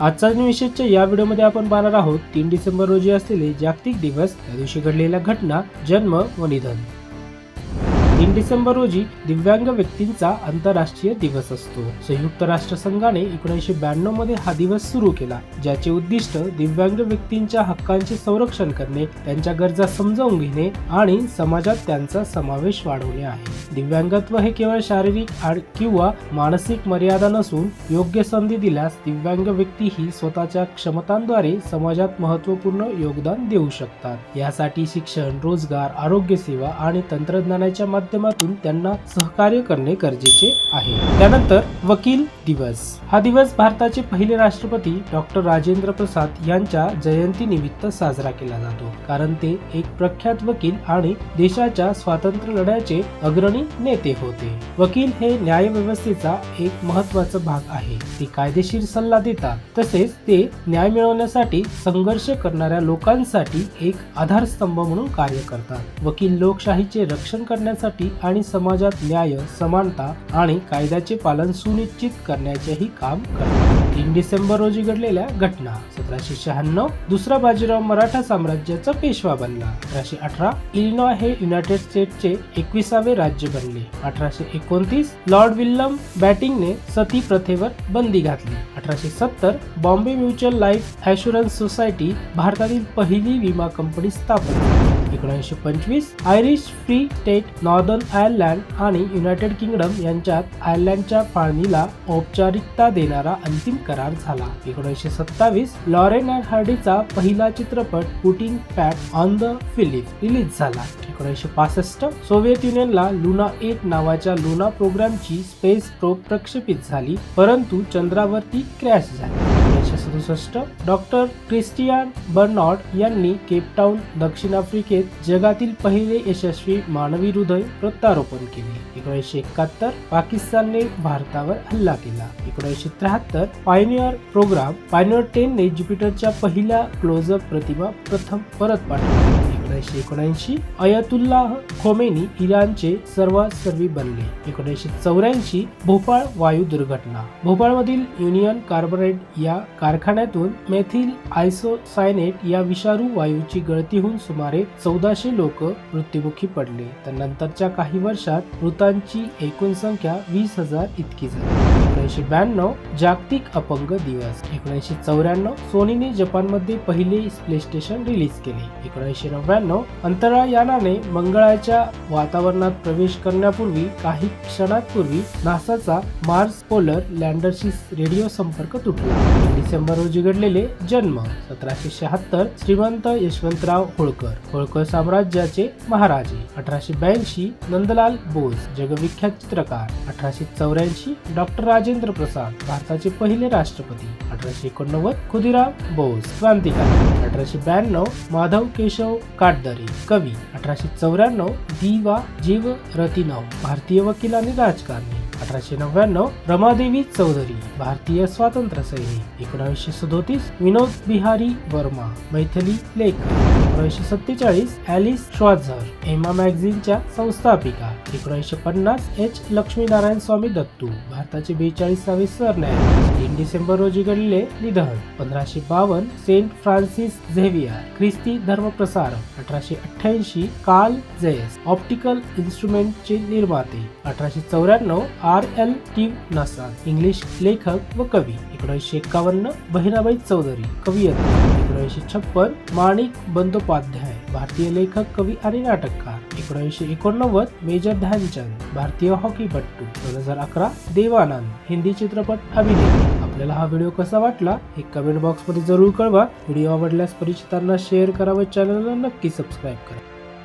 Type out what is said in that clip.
आजचा विशेषच्या या व्हिडिओमध्ये आपण पाहणार आहोत तीन डिसेंबर रोजी असलेले जागतिक दिवस त्या दिवशी घडलेल्या घटना जन्म व निधन. तीन डिसेंबर रोजी दिव्यांग व्यक्तींचा आंतरराष्ट्रीय दिवस असतो. संयुक्त राष्ट्र संघाने एकोणीसशे ब्याण्णवमध्ये हा दिवस सुरू केला ज्याचे उद्दिष्ट दिव्यांग व्यक्तींच्या हक्कांचे संरक्षण करणे त्यांच्या गरजा समजावून घेणे आणि समाजात त्यांचा समावेश वाढवणे आहे. दिव्यांगत्व हे केवळ शारीरिक आणि- किंवा मानसिक मर्यादा नसून योग्य संधी दिल्यास दिव्यांग व्यक्ती ही स्वतःच्या क्षमतांद्वारे समाजात महत्त्वपूर्ण योगदान देऊ शकतात. यासाठी शिक्षण रोजगार आरोग्य सेवा आणि तंत्रज्ञानाच्या माध्यमातून त्यांना सहकार्य करणे गरजेचे आहे. त्यानंतर वकील दिवस. हा दिवस भारताचे पहिले राष्ट्रपती डॉक्टर राजेंद्र प्रसाद यांच्या जयंती निमित्त साजरा केला जातो. कारण ते एक प्रख्यात वकील आणि देशाच्या स्वातंत्र्य लढ्याचे अग्रणी नेते होते. वकील हे न्याय व्यवस्थेचा एक महत्त्वाचा भाग आहे. ते कायदेशीर सल्ला देतात. तसेच ते न्याय मिळवण्यासाठी संघर्ष करणाऱ्या लोकांसाठी एक आधारस्तंभ म्हणून कार्य करतात. वकील लोकशाहीचे रक्षण करण्यासाठी आणि समाजात न्याय समानता आणि कायद्याचे पालन सुनिश्चित करण्याचेही काम करतात. तीन डिसेंबर रोजी घडलेल्या घटना सतराशे शहाण्णव दुसरा बाजीराव मराठा साम्राज्याचा पेशवा बनला. अठराशे अठरा इलिनॉय हे युनायटेड स्टेट्सचे एकविसावे राज्य बनले. अठराशे एकोणतीस लॉर्ड विल्यम बॅटिंगने सती प्रथेवर बंदी घातली. अठराशे सत्तर Bombay Mutual Life Assurance Society भारतातील पहिली विमा कंपनी स्थापन एकोणीसशे पंचवीस Irish Free State Northern Ireland आणि युनायटेड किंगडम यांच्यात आयर्लंडच्या फाळणीला औपचारिकता देणारा अंतिम करार झाला. एकोणीसशे सत्तावीस लॉरेन अँड हार्डीचा पहिला चित्रपट putting pants on the Philip release झाला. एकोणीसशे पासष्ट सोव्हिएत युनियनला लुना एट नावाच्या लुना प्रोग्रामची स्पेस प्रोब प्रक्षेपित झाली परंतु चंद्रावरती क्रॅश झाली. सदुसष्ट डॉक्टर क्रिस्टियान बर्नॉट यांनी केपटाऊन दक्षिण आफ्रिकेत जगातील पहिले यशस्वी मानवी हृदय प्रत्यारोपण केले. एकोणीसशे एकाहत्तर पाकिस्तानने भारतावर हल्ला केला. एकोणीसशे त्र्याहत्तर पायनियर प्रोग्राम पायनियर टेनने ज्युपिटरच्या पहिल्या क्लोजअप प्रतिमा प्रथम परत पाठवली. एकोणीसशे एकोणऐंशी अयतुल्लाह खोमेनी इराणचे सर्वात सर्वी बनले. एकोणीसशे चौऱ्याऐंशी भोपाळ वायू दुर्घटना. भोपाळमधील युनियन कार्बोरेट या कारखान्यातून मेथिल आयसोसायनेट या विषारू वायूची गळती होऊन सुमारे चौदाशे लोक मृत्युमुखी पडले. तर नंतरच्या काही वर्षात मृतांची एकूण संख्या वीस हजार इतकी झाली. एकोणीसशे ब्याण्णव जागतिक अपंग दिवस. एकोणीसशे चौऱ्याण्णव सोनीने जपानमध्ये पहिले प्ले स्टेशन रिलीज केले. एकोणीसशे नव्याण्णव अंतराळ यानाने मंगळाच्या वातावरणात प्रवेश करण्यापूर्वी काही क्षणांपूर्वी नासाचा मार्स पोलर लँडरशी रेडिओ संपर्क तुटला. डिसेंबर रोजी घडलेले जन्म सतराशे शहात्तर श्रीमंत यशवंतराव होळकर होळकर साम्राज्याचे महाराजे अठराशे ब्याऐंशी नंदलाल बोस जगविख्यात चित्रकार अठराशे चौऱ्याऐंशी डॉक्टर राजेंद्र प्रसाद भारताचे पहिले राष्ट्रपती अठराशे एकोणनव्वद खुदिराम बोस क्रांतिकारी अठराशे ब्याण्णव माधव केशव काटदरे कवी अठराशे चौऱ्याण्णव दिवा जीव रतिनव भारतीय वकील आणि राजकारणी. अठराशे नव्याण्णव रमादेवी चौधरी भारतीय स्वातंत्र्य सैनिक एकोणावीसशे सदोतीस विनोद बिहारी वर्मा मैथिली लेखक. एकोणीसशे सत्तेचाळीस ॲलिस श्वाझर एमा मॅगझिनच्या संस्थापिका. एकोणीसशे पन्नास एच लक्ष्मीनारायण स्वामी दत्तू भारताचे बेचाळीसावे सरन्यायाधीश. तीन डिसेंबर रोजी घडले निधन. पंधराशे बावन्न सेंट फ्रान्सिस झेवियर ख्रिस्ती धर्मप्रसारक. अठराशे अठ्ठ्याऐंशी काल जेस ऑप्टिकल इन्स्ट्रुमेंटचे निर्माते. अठराशे चौऱ्याण्णव आर एल टी नसाद इंग्लिश लेखक व कवी एकोणीसशे एकावन्न बहिणाबाई चौधरी कवयित्री एकोणीसशे छप्पन माणिक बंदोपाध्याय भारतीय लेखक कवी आणि नाटककार. एकोणीसशे एकोणनव्वद मेजर ध्यानचंद भारतीय हॉकीपट्टू दोन हजार अकरा देवानंद हिंदी चित्रपट अभिनेते आपल्याला हा व्हिडिओ कसा वाटला हे कमेंट बॉक्समध्ये जरूर कळवा. व्हिडिओ आवडल्यास परिचितांना शेअर करा व चॅनलला नक्की सबस्क्राईब करा.